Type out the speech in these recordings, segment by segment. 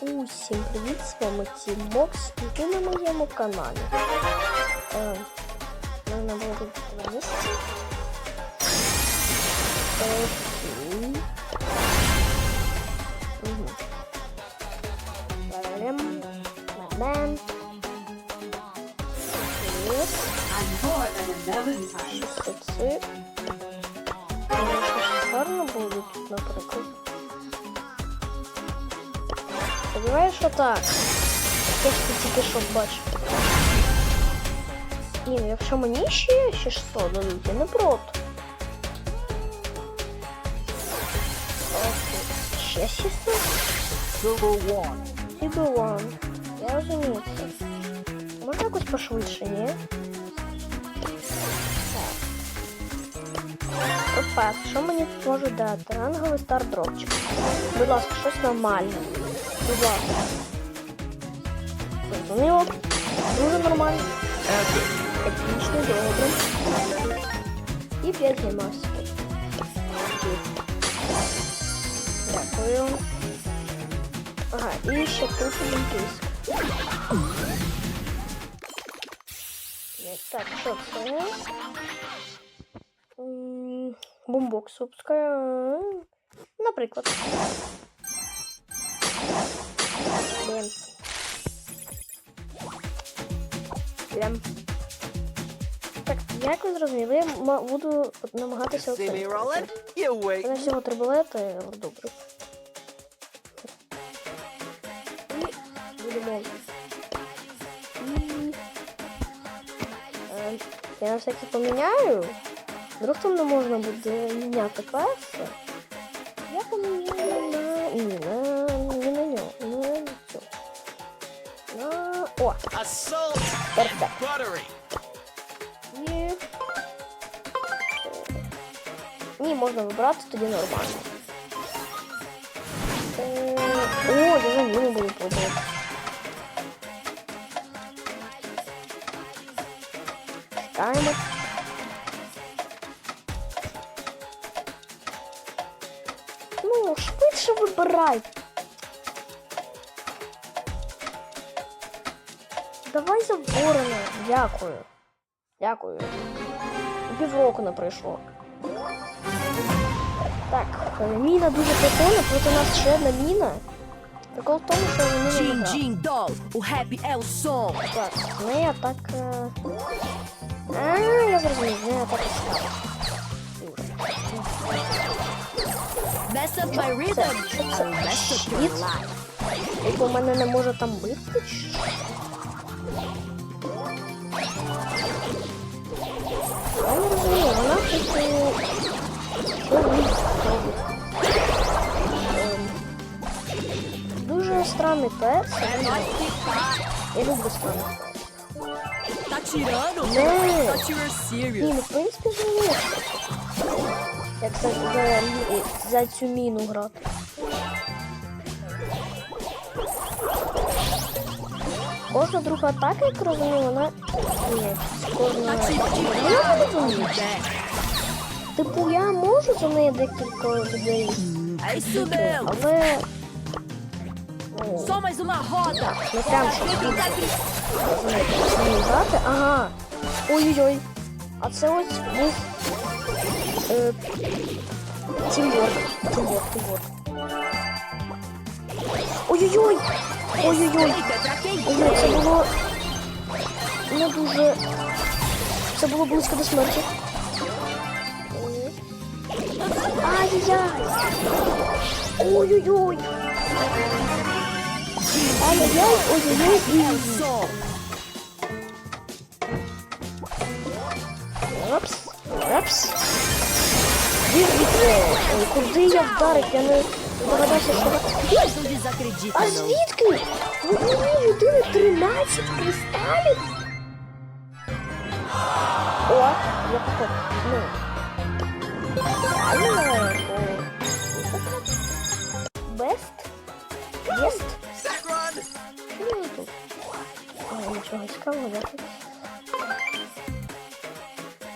Усім привіт, з вами Тімбокс і ви на моєму каналі. Е, в мене було тут на місці. Окей. Мгм. Барарем. Бам-бам. Привіт. I'm more than a melon time. Соци. Може, щось гарно буде тут, наприклад. Сподіваюсь, що так. Хто ж тільки що бачив? Ну якщо мені ще, ще 100 дадуть, я не проти. Окей. Ще 600? Silver One. Silver One. Я розумію це. Можна якось пошвидше, ні? Опа, що мені тут можуть дати? Ранговий стардропчик. Будь ласка, щось нормальне. Будь ласка. Зрозуміло. Дуже нормально. Епічно, добре. І 5 геймасів. Дякую. Ага, і ще тут олімпійська. Так, що це? М, Бумбокс випускає. Наприклад. Блін. Блін. Так, як ви зрозуміли, я буду намагатися. Це на всього три білети, добре. І будемо. І... Е, Я на всякий поміняю. Вдруг там не можна буде міняти класи. На... О, Assault перфект. buttery. І... Ні, можна вибрати, тоді нормально. Е, О, я за ними буду пробувати. Чекаємо. Ну, швидше вибирай. Давай за ворона. Дякую. Дякую. Півроку не пройшло. Так, е, міна дуже прикольна, проти нас ще одна міна. Прикол в тому, що вони не. Jing Doll, o rap é o. Так, з атака... А, я зрозумів, з неї атака стала. Mess up my rhythm, mess up your life. Типу, мене не може там бити? Я не розумію, вона робить? Ем, Дуже странний пес. Я люблю странних пес. Tá tirando? I thought you were Ні, ну в принципі живе. Як це за, за цю міну грати. Кожна друга атака, як розумію, вона. Ні, кожна. Вона не розуміє. Типу, я можу за неї декілька людей, але. Ну, Só mais не прям сильно грати. Ага. Ой-ой-ой. А це ось був. Е, Тімворк. Тімворк, тімворк. Ой-ой-ой! Ой-ой-ой! Ой, це було не дуже. Це було близько до смерті. Ай-яй-яй! Ой-ой-ой! Ай-яй-яй! Ой-ой-ой! Рапс. Звідки? Ой, куди я вдарив? Я не А звідки? В одній людини 13 кристалів? О, я попав. Ну. О, Бест? Мені тут? Нічого цікавого, дякую.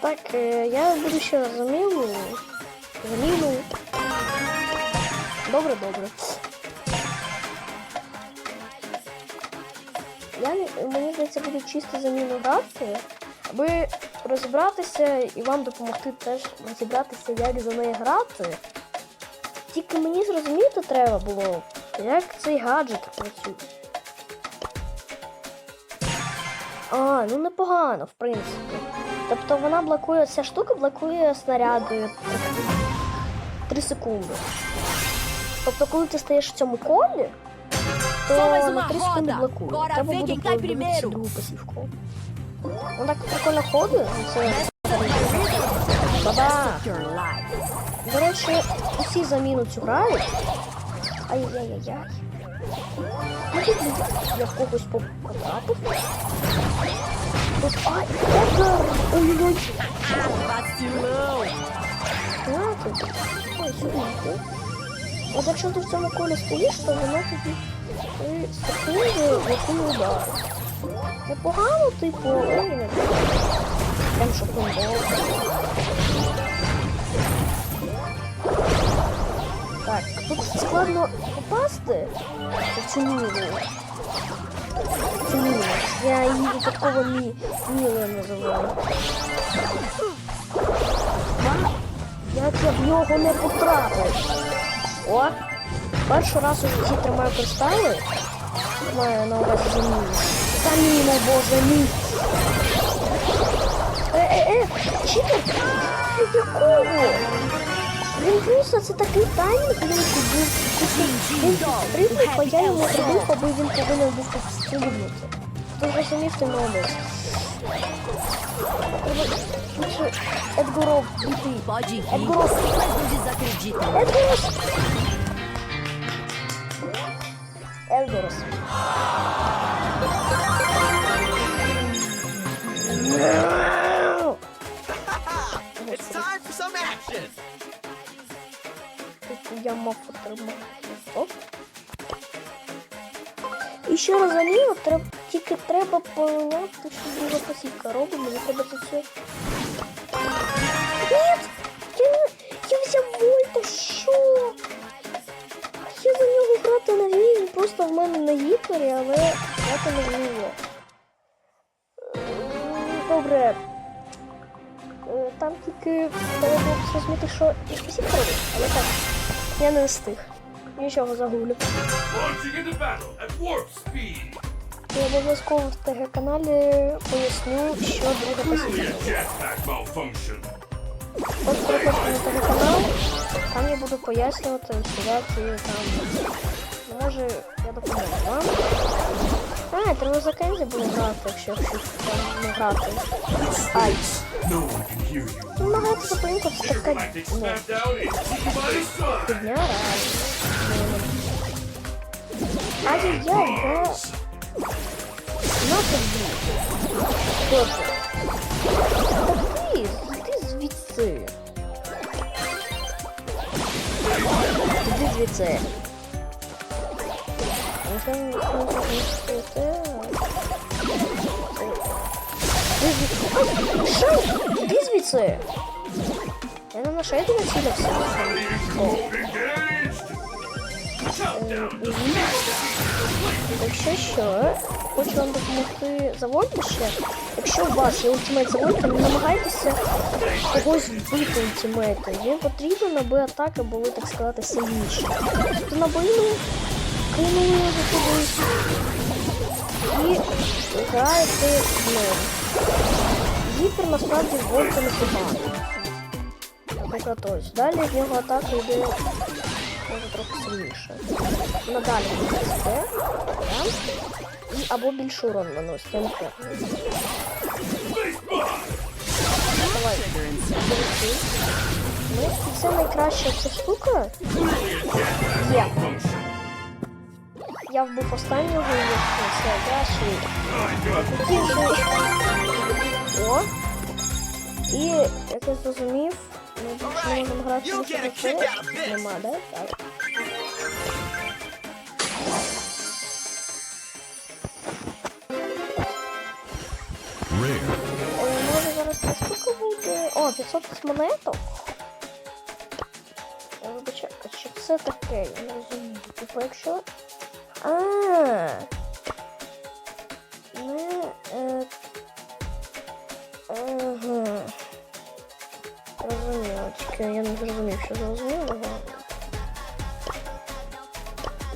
Так, е, я буду ще раз. Заміну. Добре, добре. я мені здається, буду чисто заміну грати, аби розібратися і вам допомогти теж розібратися, як за неї грати. Тільки мені зрозуміти треба було, як цей гаджет працює. А, ну непогано, в принципі. Тобто вона блокує, ця штука блокує снаряди 3 секунди. Тобто, коли ти стаєш в цьому колі, то на uma 3 секунди блокує. Треба буде подивитися другу пасівку. Ну так прикольно ходить. Це Баба. До речі, усі заміну цю грають. Ай-яй-яй-яй. Ну тут я в когось потрапив. Тут, ай, Едгар! Ой-ой-ой. Ой, сюди. От якщо ти в цьому колі стоїш, то воно тобі секунди блокує удар. Непогано, типу, ой, не Прям не було. Так, тут складно попасти в цю мілу. Цю. Я її випадково мі... мілою називаю. Як я в нього не потрапив? О! Перший раз у житті тримаю кристали. Маю на увазі заміну. Заміну, боже мій! Е-е-е! Читер! Якого? Він просто це такий таймінг він був. Він підстрибнув, а я йому зробив, аби він повинен був підстрибнути. Хто зрозумів, ти молодець. É Edgurou. Pode ir, é grosso. mas não desacredita. É grosso. É grosso. It's time for some action! Eu. І ще заміну, треба, тільки треба поміняти, що друга посівка робить, мені треба це все. Ні! Я, я взяв вольта, що? Я за нього грати не він просто в мене на гіпері, але грати не вмію. Добре. Е, Там тільки треба було зрозуміти, що і посівка але так. Я не встиг. Нічого загублю. Я обов'язково в ТГ-каналі поясню, що. Brilliant jetpack. От приходьте на ТГ-канал, там я буду пояснювати, розповідати там. Може, я допоможу вам. А, треба за Кензі було грати, якщо щось там не грати. Ай, ну нагадати зупинку, це така дня реально. Ай-яй-яй, да. На тобі. Хто це? Та ти, ти звідси. Іди звідси. Нічого не звідси. Іди звідси. Ай, Шай, іди звідси. Я не на шейду націлився. О. Engaged. Якщо що, хочу вам допомогти заводити ще. Якщо у вас є ультимейт заводити, не намагайтеся когось вбити ультимейтом. Він потрібен, аби атаки були, так сказати, сильніші. То набили, кинули його кудись і граєте з ним. Гіпер насправді вводиться непогано. Наприклад, ось. Далі в нього атака йде може трохи сильніше. Надалі буде це. І або більше урон наносить, я не впевнений. Давай. Дивіться. Ну, і це найкраща ця штука. Є. function. Я вбив останнього і все, я швидко. I got Такі вже. О. І, як я зрозумів, ми грати на це. Нема, да? Так. Може зараз штука буде. О, 500 монеток. А що це таке? Я не розумію. Типу, якщо. А. не. Е, я не зрозумів, що зрозуміло.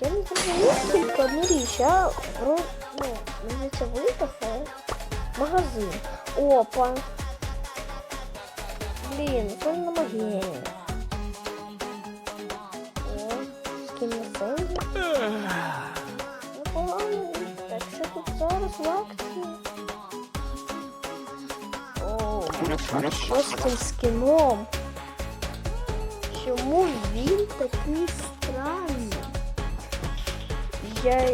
Я не зрозумів тільки одну річ, я ну, мені здається, виграв е, магазин. Опа. Блін, це не магія. О, скін на сенді. Непогано. Так що тут зараз в акції? О, що з цим скіном? Чому він такий странний? Я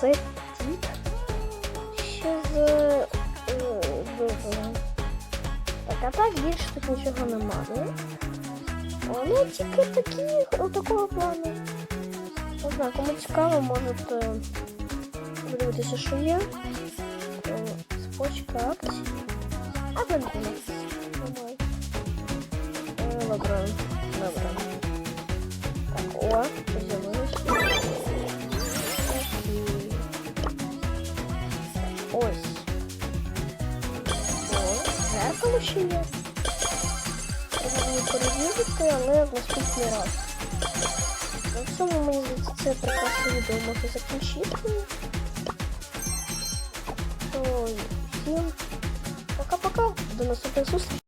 це тіп? Що за е. Так, а так більше тут нічого немає. Вони тільки такі такого плану. Не знаю, кому цікаво, можете подивитися, що є. Цепочка акцій. А. Давай. Е, Добре. Добре. Так, о, з'явилось. Окей. Ось. О, зеркало ще є. Треба було перевірити, але в наступний раз. На цьому мені здається, це прекрасне відео можна закінчити. То, всім пока-пока. До наступних зустрічей.